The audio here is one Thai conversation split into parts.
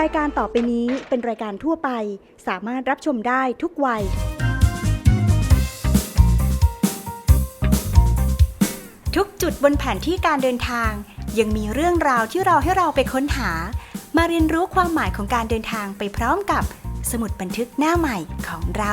รายการต่อไปนี้เป็นรายการทั่วไป สามารถรับชมได้ทุกวัย ทุกจุดบนแผนที่การเดินทาง ยังมีเรื่องราวที่เราให้เราไปค้นหา มาเรียนรู้ความหมายของการเดินทางไปพร้อมกับสมุดบันทึกหน้าใหม่ของเรา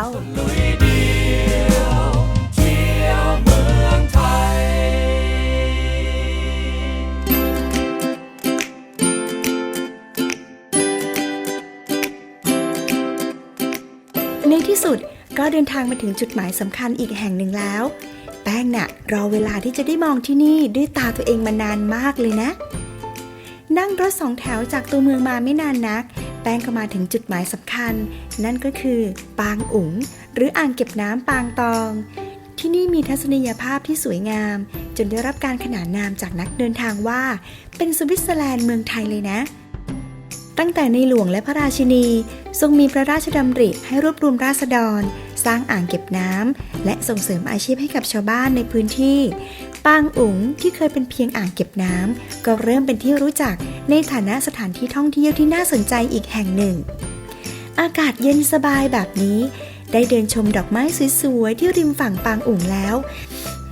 ในที่สุดก็เดินทางมาถึงจุดหมายสำคัญอีกแห่งหนึ่งแล้ว แป้งน่ะรอเวลาที่จะได้มองที่นี่ด้วยตาตัวเองมานานมากเลยนะ นั่งรถสองแถวจากตัวเมืองมาไม่นานนัก แป้งก็มาถึงจุดหมายสำคัญ นั่นก็คือ ปางอุ๋ง หรืออ่างเก็บน้ำปางตอง ที่นี่มีทัศนียภาพที่สวยงาม จนได้รับการขนานนามจากนักเดินทางว่า เป็นสวิตเซอร์แลนด์เมืองไทยเลยนะ ตั้งแต่ในหลวงและพระราชินี ทรงมีพระราชดำริให้รวบรวมราษฎร สร้างอ่างเก็บน้ำและส่งเสริมอาชีพให้กับชาวบ้านในพื้นที่ ปางอุ๋งที่เคยเป็นเพียงอ่างเก็บน้ำก็เริ่มเป็นที่รู้จักในฐานะสถานที่ท่องเที่ยวที่น่าสนใจอีกแห่งหนึ่ง อากาศเย็นสบายแบบนี้ ได้เดินชมดอกไม้สวยๆที่ริมฝั่งปางอุ๋งแล้ว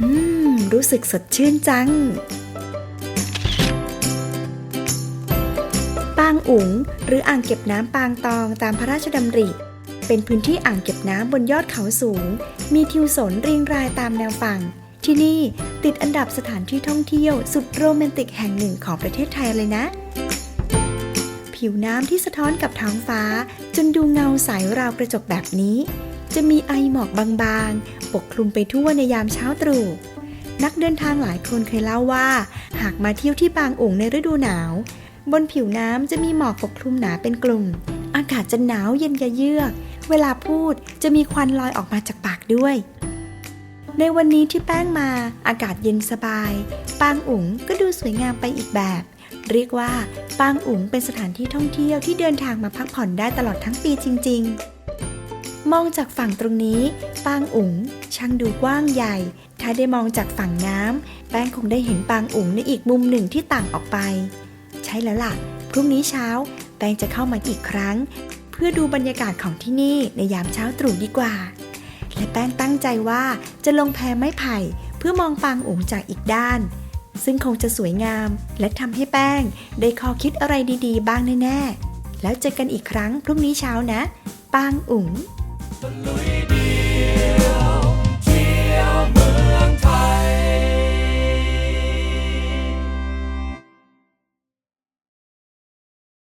อืม รู้สึกสดชื่นจังางอุ๋ง หรืออ่างเก็บน้ำปางตองตามพระราชดำริ เป็นพื้นที่อ่างเก็บน้ำบนยอดเขาสูง มีทิวสนเรียงรายตามแนวฝั่ง ที่นี่ติดอันดับสถานที่ท่องเที่ยวสุดโรแมนติกแห่งหนึ่งของประเทศไทยเลยนะ ผิวน้ำที่สะท้อนกับท้องฟ้า จนดูเงาใสราวกระจกแบบนี้ จะมีไอหมอกบางๆ ปกคลุมไปทั่วในยามเช้าตรู่นักเดินทางหลายคนเคยเล่าว่า หากมาเที่ยวที่บางโองในฤดูหนาว บนผิวน้ำจะมีหมอกปกคลุมหนาเป็นกลุ่ม อากาศจะหนาวเย็นยะเยือก เวลาพูดจะมีควันลอยออกมาจากปากด้วย ในวันนี้ที่แป้งมา อากาศเย็นสบาย ปางอุ๋งก็ดูสวยงามไปอีกแบบ เรียกว่า ปางอุ๋งเป็นสถานที่ท่องเที่ยวที่เดินทางมาพักผ่อนได้ตลอดทั้งปีจริง ๆ มองจากฝั่งตรงนี้ ปางอุ๋งช่างดูกว้างใหญ่ ถ้าได้มองจากฝั่งน้ำแป้งคงได้เห็นปางอุ๋งในอีกมุมหนึ่งที่ต่างออกไป ช่แล้วล่ะ พรุ่งนี้เช้าแป้งจะเข้ามาอีกครั้ง เพื่อดูบรรยากาศของที่นี่ในยามเช้าตรู่ดีกว่า และแป้งตั้งใจว่าจะลงแพไม้ไผ่ เพื่อมองปางอุ๋งจากอีกด้าน ซึ่งคงจะสวยงาม และทำให้แป้งได้ข้อคิดอะไรดีๆ บ้างแน่ๆ แล้วเจอกันอีกครั้งพรุ่งนี้เช้านะ ปางอุ๋งลุย